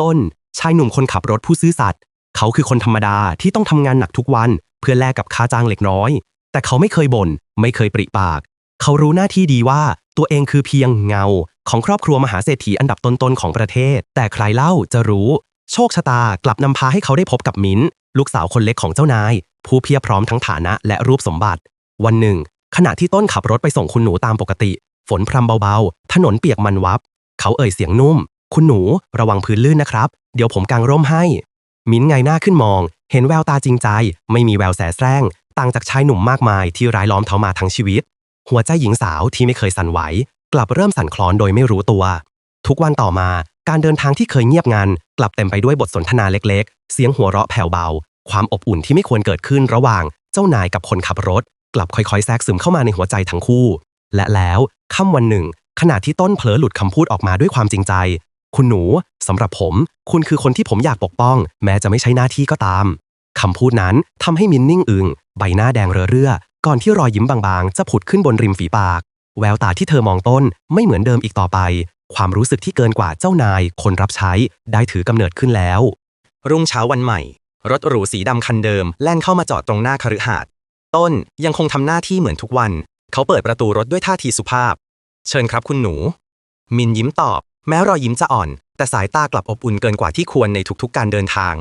ต้น ชายหนุ่มคนขับรถผู้ซื่อสัตย์เขาคือคนธรรมดาที่ต้องทำงานหนักทุกวัน เพื่อแลกกับค่าจ้างเล็กน้อย แต่เขาไม่เคยบน่นไม่เคยปริปาก เขารู้หน้าที่ดีว่าตัวเองคือเพียงเงา ของครอบครัวมหาเศรษฐีอันดับต้นๆของประเทศ แต่ใครเล่าจะรู้ โชคชะตากลับนำพาให้เขาได้พบกับมิ้นลูกสาวคนเล็กของเจ้านาย ผู้เพียบพร้อมทั้งฐานะและรูปสมบัติ วันหนึ่ง ขณะที่ต้นขับรถไปส่งคุณหนูตามปกติ ฝนพรำเบาๆ ถนนเปียกมันวับ เขาเอ่ยเสียงนุ่ม คุณหนูระวังพื้นลื่นนะครับ เดี๋ยวผมกางร่มให้ มิ้นไงหน้าขึ้นมอง เห็นแววตาจริงใจ ไม่มีแววแสแสร้ง ต่างจากชายหนุ่มมากมายที่ร้ายล้อมเขามาทั้งชีวิต หัวใจหญิงสาวที่ไม่เคยสั่นไหว กลับเริ่มสั่นคลอนโดยไม่รู้ตัว ทุกวันต่อมาการเดินทางที่เคยเงียบงันกลับเต็มไปด้วยบทสนทนาเล็กๆ เสียงหัวเราะแผ่วเบา ความอบอุ่นที่ไม่ควรเกิดขึ้นระหว่างเจ้านายกับคนขับรถ กลับค่อยๆแทรกซึมเข้ามาในหัวใจทั้งคู่ และแล้วค่ำวันหนึ่ง ขณะที่ต้นเผลอหลุดคำพูดออกมาด้วยความจริงใจ คุณหนูสำหรับผม คุณคือคนที่ผมอยากปกป้อง แม้จะไม่ใช่หน้าที่ก็ตามคำพูดนั้นทำให้มินนิ่งอึงใบหน้าแดงเรอเรื่อ ก่อนที่รอยยิ้มบางๆ จะผุดขึ้นบนริมฝีปาก แววตาที่เธอมองต้นไม่เหมือนเดิมอีกต่อไป ความรู้สึกที่เกินกว่าเจ้านาย คนรับใช้ได้ถือกำเนิดขึ้นแล้ว รุ่งเช้าวันใหม่ รถหรูสีดำคันเดิม แล่นเข้ามาจอดตรงหน้าคฤหาสน์ต้นยังคงทำหน้าที่เหมือนทุกวัน เขาเปิดประตูรถด้วยท่าทีสุภาพ เชิญครับคุณหนู มินยิ้มตอบ แม้รอยยิ้มจะอ่อน แต่สายตากลับอบอุ่นเกินกว่าที่ควรในทุกๆการเดินทาง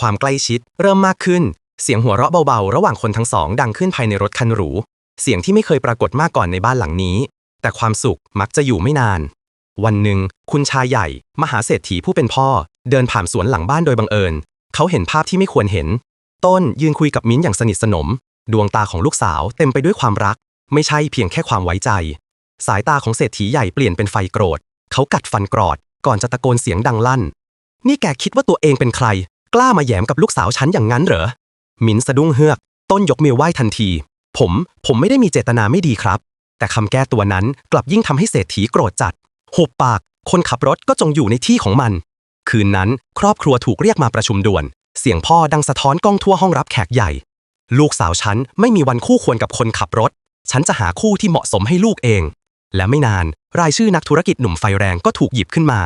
ความใกล้ชิดเริ่มมากขึ้น เสียงหัวเราะเบาๆ ระหว่างคนทั้งสองดังขึ้นภายในรถคันหรู เสียงที่ไม่เคยปรากฏมาก่อนในบ้านหลังนี้ แต่ความสุขมักจะอยู่ไม่นาน วันหนึ่งคุณชายใหญ่ มหาเศรษฐีผู้เป็นพ่อ เดินผ่านสวนหลังบ้านโดยบังเอิญ เขาเห็นภาพที่ไม่ควรเห็น ต้นยืนคุยกับมิ้นอย่างสนิทสนม ดวงตาของลูกสาวเต็มไปด้วยความรัก ไม่ใช่เพียงแค่ความไว้ใจ สายตาของเศรษฐีใหญ่เปลี่ยนเป็นไฟโกรธ เขากัดฟันกรอด ก่อนจะตะโกนเสียงดังลั่น นี่แกคิดว่าตัวเองเป็นใคร กล้ามาแหยมกับลูกสาวฉันอย่างนั้นเหรอ มินสะดุ้งเฮือก ต้นยกมือไหว้ทันที ผม ผมไม่ได้มีเจตนาไม่ดีครับ แต่คำแก้ตัวนั้นกลับยิ่งทำให้เศรษฐีโกรธจัดหุบปาก คนขับรถก็จงอยู่ในที่ของมัน คืนนั้น ครอบครัวถูกเรียกมาประชุมด่วน เสียงพ่อดังสะท้อนกล้องทั่วห้องรับแขกใหญ่ ลูกสาวฉันไม่มีวันคู่ควรกับคนขับรถ ฉันจะหาคู่ที่เหมาะสมให้ลูกเอง และไม่นาน รายชื่อนักธุรกิจหนุ่มไฟแรงก็ถูกหยิบขึ้นมา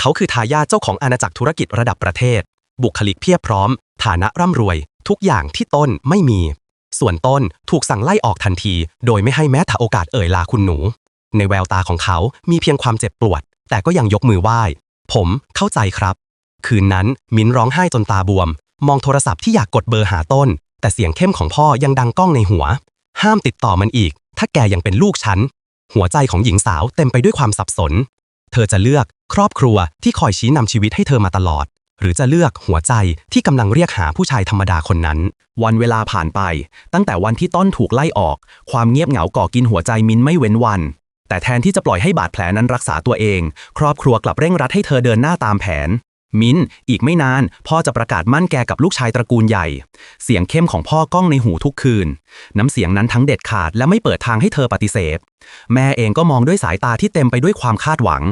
เขาคือทายาทเจ้าของอาณาจักรธุรกิจระดับประเทศ บุคลิกเพียบพร้อม ฐานะร่ำรวย ทุกอย่างที่ต้นไม่มี ส่วนต้นถูกสั่งไล่ออกทันที โดยไม่ให้แม้แต่โอกาสเอ่ยลาคุณหนู ในแววตาของเขามีเพียงความเจ็บปวด แต่ก็ยังยกมือไหว้ ผมเข้าใจครับ คืนนั้นมิ้นร้องไห้จนตาบวม มองโทรศัพท์ที่อยากกดเบอร์หาต้น แต่เสียงเข้มของพ่อยังดังก้องในหัว ห้ามติดต่อมันอีก ถ้าแกยังเป็นลูกฉัน หัวใจของหญิงสาวเต็มไปด้วยความสับสน เธอจะเลือกครอบครัวที่คอยชี้นำชีวิตให้เธอมาตลอด หรือจะเลือกหัวใจที่กำลังเรียกหาผู้ชายธรรมดาคนนั้น วันเวลาผ่านไป ตั้งแต่วันที่ต้นถูกไล่ออก ความเงียบเหงาก่อกินหัวใจมินไม่เว้นวัน แต่แทนที่จะปล่อยให้บาดแผลนั้นรักษาตัวเอง ครอบครัวกลับเร่งรัดให้เธอเดินหน้าตามแผน มินอีกไม่นาน พ่อจะประกาศมั่นแกกับลูกชายตระกูลใหญ่ เสียงเข้มของพ่อก้องในหูทุกคืน น้ำเสียงนั้นทั้งเด็ดขาดและไม่เปิดทางให้เธอปฏิเสธ แม่เองก็มองด้วยสายตาที่เต็มไปด้วยความคาดหวัง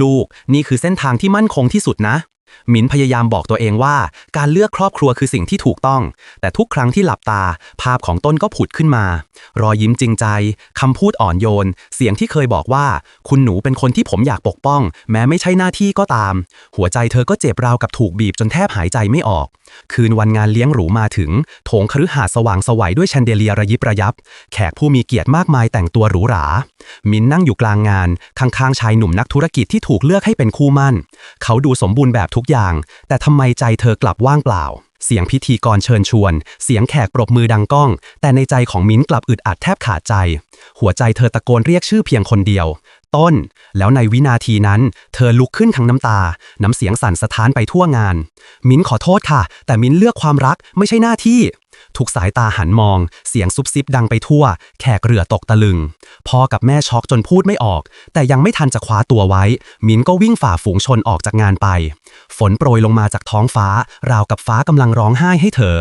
ลูก นี่คือเส้นทางที่มั่นคงที่สุดนะ มินพยายามบอกตัวเองว่า การเลือกครอบครัวคือสิ่งที่ถูกต้อง แต่ทุกครั้งที่หลับตา ภาพของต้นก็ผุดขึ้นมา รอยยิ้มจริงใจ คำพูดอ่อนโยน เสียงที่เคยบอกว่า คุณหนูเป็นคนที่ผมอยากปกป้อง แม้ไม่ใช่หน้าที่ก็ตาม หัวใจเธอก็เจ็บราวกับถูกบีบจนแทบหายใจไม่ออก คืนวันงานเลี้ยงหรูมาถึง โถงคฤหาสน์สว่างสวัยด้วยแชนเดเลียระยิบระยับ แขกผู้มีเกียรติมากมายแต่งตัวหรูหรา มินนั่งอยู่กลางงานข้างๆชายหนุ่มนักธุรกิจที่ถูกเลือกให้เป็นคู่มั่น เขาดูสมบูรณ์แบบทุทุกอย่าง แต่ทำไมใจเธอกลับว่างเปล่า เสียงพิธีกรเชิญชวน เสียงแขกปรบมือดังก้อง แต่ในใจของมิ้นกลับอึดอัดแทบขาดใจ หัวใจเธอตะโกนเรียกชื่อเพียงคนเดียว ต้น แล้วในวินาทีนั้น เธอลุกขึ้นทั้งน้ำตา น้ำเสียงสั่นสะท้านไปทั่วงาน มิ้นขอโทษค่ะ แต่มิ้นเลือกความรักไม่ใช่หน้าที่ ทุกสายตาหันมอง เสียงซุบซิบดังไปทั่ว แขกเรือตกตะลึง พ่อกับแม่ช็อกจนพูดไม่ออก แต่ยังไม่ทันจะคว้าตัวไว้ มินก็วิ่งฝ่าฝูงชนออกจากงานไป ฝนโปรยลงมาจากท้องฟ้า ราวกับฟ้ากำลังร้องไห้ให้เธอ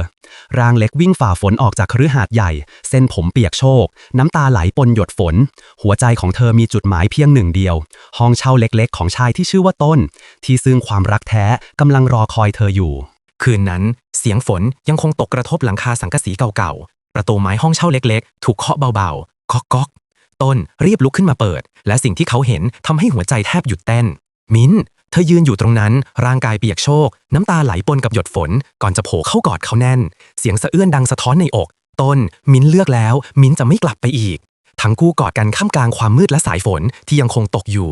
ร่างเล็กวิ่งฝ่าฝนออกจากคฤหาสน์ใหญ่ เส้นผมเปียกโชก น้ำตาไหลปนหยดฝน หัวใจของเธอมีจุดหมายเพียงหนึ่งเดียว ห้องเช่าเล็กๆ ของชายที่ชื่อว่าต้น ที่ซึ่งความรักแท้กำลังรอคอยเธออยู่ คืนนั้นเสียงฝนยังคงตกกระทบหลังคาสังกะสีเก่าๆ ประตูไม้ห้องเช่าเล็กๆ ถูกเคาะเบาๆ ก๊อกก๊อกต้นรีบลุกขึ้นมาเปิด และสิ่งที่เขาเห็นทำให้หัวใจแทบหยุดเต้น มิ้น เธอยืนอยู่ตรงนั้น ร่างกายเปียกโชก น้ำตาไหลปนกับหยดฝน ก่อนจะโผล่เข้ากอดเขาแน่น เสียงสะเอื้อนดังสะท้อนในอก ต้น มิ้นเลือกแล้ว มิ้นจะไม่กลับไปอีก ทั้งคู่กอดกันข้ามกลางความมืดและสายฝนที่ยังคงตกอยู่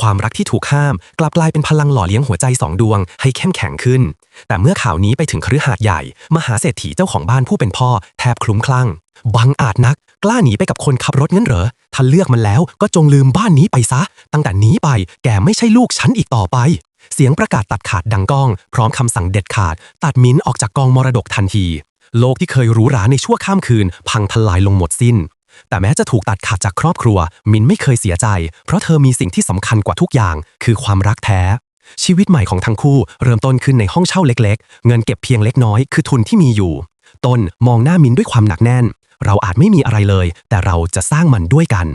ความรักที่ถูกห้าม กลับกลายเป็นพลังหล่อเลี้ยงหัวใจสองดวงให้เข้มแข็งขึ้น แต่เมื่อข่าวนี้ไปถึงคฤหาสน์ใหญ่ มหาเศรษฐีเจ้าของบ้านผู้เป็นพ่อแทบคลุ้มคลั่ง บังอาจนัก กล้าหนีไปกับคนขับรถงั้นเหรอ ถ้าเลือกมันแล้วก็จงลืมบ้านนี้ไปซะ ตั้งแต่นี้ไปแกไม่ใช่ลูกฉันอีกต่อไป เสียงประกาศตัดขาดดังก้อง พร้อมคำสั่งเด็ดขาด ตัดมิ้นออกจากกองมรดกทันที โลกที่เคยหรูหราในชั่วข้ามคืน พังทลายลงหมดสิ้น แต่แม้จะถูกตัดขาดจากครอบครัว มินไม่เคยเสียใจ เพราะเธอมีสิ่งที่สำคัญกว่าทุกอย่าง คือความรักแท้ ชีวิตใหม่ของทั้งคู่เริ่มต้นขึ้นในห้องเช่าเล็ก ๆ เงินเก็บเพียงเล็กน้อยคือทุนที่มีอยู่ ต้นมองหน้ามินด้วยความหนักแน่น เราอาจไม่มีอะไรเลย แต่เราจะสร้างมันด้วยกัน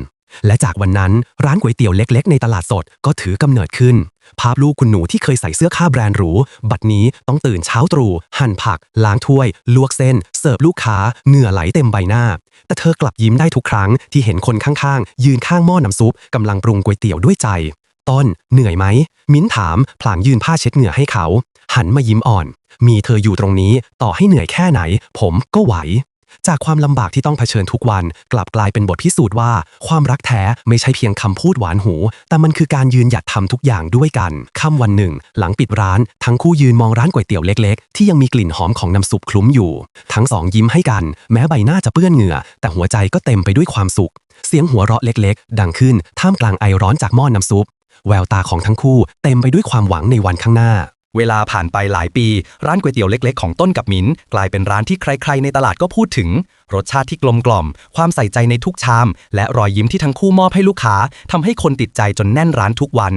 และจากวันนั้นร้านก๋วยเตี๋ยวเล็ก ๆ ในตลาดสดก็ถือกำเนิดขึ้น ภาพลูกคุณหนูที่เคยใส่เสื้อค่าแบรนด์หรู บัดนี้ต้องตื่นเช้าตรู่ หั่นผัก ล้างถ้วย ลวกเส้น เสิร์ฟลูกค้า เหงื่อไหลเต็มใบหน้า แต่เธอกลับยิ้มได้ทุกครั้งที่เห็นคนข้างๆ ยืนข้างหม้อน้ำซุปกำลังปรุงก๋วยเตี๋ยวด้วยใจ ต้น เหนื่อยไหม มิ้นถาม พลางยื่นผ้าเช็ดเหงื่อให้เขา หันมายิ้มอ่อน มีเธออยู่ตรงนี้ ต่อให้เหนื่อยแค่ไหน ผมก็ไหว จากความลำบากที่ต้องเผชิญทุกวัน กลับกลายเป็นบทพิสูจน์ว่า ความรักแท้ไม่ใช่เพียงคำพูดหวานหู แต่มันคือการยืนหยัดทำทุกอย่างด้วยกันค่ำวันหนึ่ง หลังปิดร้าน ทั้งคู่ยืนมองร้านก๋วยเตี๋ยวเล็กๆ ที่ยังมีกลิ่นหอมของน้ำซุปคลุ้มอยู่ ทั้งสองยิ้มให้กัน แม้ใบหน้าจะเปื้อนเหงื่อ แต่หัวใจก็เต็มไปด้วยความสุข เสียงหัวเราะเล็กๆ ดังขึ้นท่ามกลางไอร้อนจากหม้อนน้ำซุปแววตาของทั้งคู่เต็มไปด้วยความหวังในวันข้างหน้า เวลาผ่านไปหลายปี ร้านก๋วยเตี๋ยวเล็กๆ ของต้นกับมิ้นกลายเป็นร้านที่ใครๆ ในตลาดก็พูดถึง รสชาติที่กลมกล่อม ความใส่ใจในทุกชาม และรอยยิ้มที่ทั้งคู่มอบให้ลูกค้าทำให้คนติดใจจนแน่นร้านทุกวัน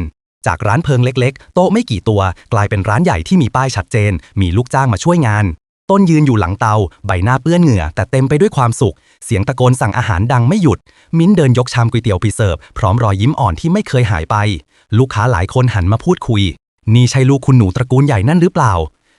จากร้านเพิงเล็กๆ โต๊ะไม่กี่ตัว กลายเป็นร้านใหญ่ที่มีป้ายชัดเจน มีลูกจ้างมาช่วยงาน ต้นยืนอยู่หลังเตา ใบหน้าเปื้อนเหงื่อ แต่เต็มไปด้วยความสุข เสียงตะโกนสั่งอาหารดังไม่หยุด มิ้นเดินยกชามก๋วยเตี๋ยวไปเสิร์ฟพร้อมรอยยิ้มอ่อนที่ไม่เคยหายไป ลูกค้าหลายคนหันมาพูดคุย นี่ใช่ลูกคุณหนูตระกูลใหญ่นั่นหรือเปล่า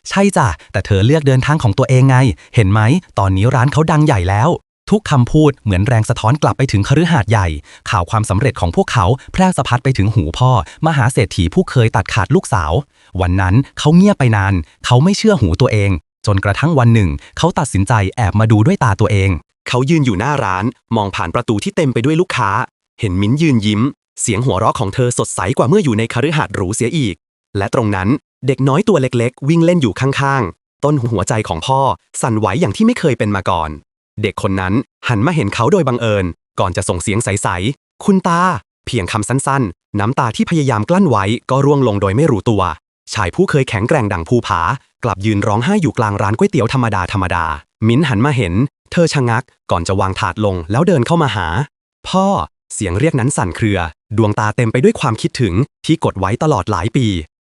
ใช่จ้ะ แต่เธอเลือกเดินทางของตัวเองไง เห็นไหม ตอนนี้ร้านเขาดังใหญ่แล้ว ทุกคำพูดเหมือนแรงสะท้อนกลับไปถึงคฤหาสน์ใหญ่ ข่าวความสำเร็จของพวกเขาแพร่สะพัดไปถึงหูพ่อ มหาเศรษฐีผู้เคยตัดขาดลูกสาว วันนั้นเขาเงียบไปนาน เขาไม่เชื่อหูตัวเอง จนกระทั่งวันหนึ่ง เขาตัดสินใจแอบมาดูด้วยตาตัวเอง เขายืนอยู่หน้าร้าน มองผ่านประตูที่เต็มไปด้วยลูกค้า เห็นมิ้นยืนยิ้ม เสียงหัวเราะของเธอสดใสกว่าเมื่ออยู่ในคฤหาสน์หรูเสียอีก และตรงนั้นเด็กน้อยตัวเล็กๆ วิ่งเล่นอยู่ข้างๆ ต้นหัวใจของพ่อ สั่นไหวอย่างที่ไม่เคยเป็นมาก่อน เด็กคนนั้นหันมาเห็นเขาโดยบังเอิญ ก่อนจะส่งเสียงใสๆ คุณตา เพียงคำสั้นๆ น้ำตาที่พยายามกลั้นไว้ก็ร่วงลงโดยไม่รู้ตัว ชายผู้เคยแข็งแกร่งดังภูผา กลับยืนร้องไห้อยู่กลางร้านก๋วยเตี๋ยวธรรมดาธรรมดา มิ้นหันมาเห็น เธอชะงัก ก่อนจะวางถาดลงแล้วเดินเข้ามาหา พ่อ เสียงเรียกนั้นสั่นเครือ ดวงตาเต็มไปด้วยความคิดถึงที่กดไว้ตลอดหลายปี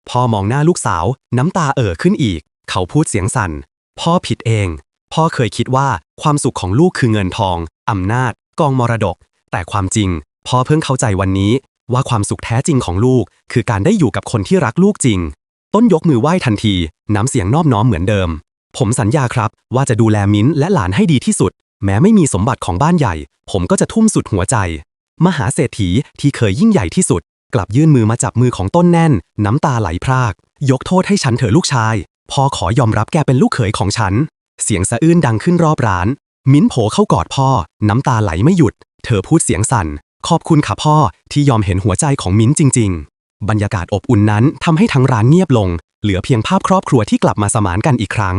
พ่อมองหน้าลูกสาว น้ำตาเอ่อขึ้นอีก เขาพูดเสียงสั่น พ่อผิดเอง พ่อเคยคิดว่าความสุขของลูกคือเงินทอง อำนาจ กองมรดก แต่ความจริง พ่อเพิ่งเข้าใจวันนี้ ว่าความสุขแท้จริงของลูก คือการได้อยู่กับคนที่รักลูกจริง ต้นยกมือไหว้ทันที น้ำเสียงนอบน้อมเหมือนเดิม ผมสัญญาครับ ว่าจะดูแลมิ้นและหลานให้ดีที่สุด แม้ไม่มีสมบัติของบ้านใหญ่ ผมก็จะทุ่มสุดหัวใจ มหาเศรษฐีที่เคยยิ่งใหญ่ที่สุด กลับยื่นมือมาจับมือของต้นแน่น น้ำตาไหลพราก ยกโทษให้ฉันเถอะลูกชายพ่อขอยอมรับแกเป็นลูกเขยของฉัน เสียงสะอื้นดังขึ้นรอบร้าน มิ้นโผเข้ากอดพ่อ น้ำตาไหลไม่หยุด เธอพูดเสียงสั่น ขอบคุณค่ะพ่อที่ยอมเห็นหัวใจของมิ้นจริง ๆ บรรยากาศอบอุ่นนั้นทำให้ทั้งร้านเงียบลง เหลือเพียงภาพครอบครัวที่กลับมาสมานกันอีกครั้ง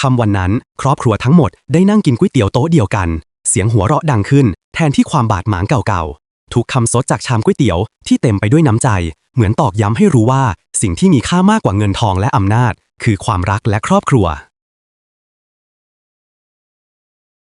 คำวันนั้น ครอบครัวทั้งหมดได้นั่งกินก๋วยเตี๋ยวโต๊ะเดียวกัน เสียงหัวเราะดังขึ้น แทนที่ความบาดหมางเก่าๆ ทุกคำซดจากชามก๋วยเตี๋ยวที่เต็มไปด้วยน้ำใจ เหมือนตอกย้ำให้รู้ว่า สิ่งที่มีค่ามากกว่าเงินทองและอำนาจ คือความรักและครอบครัว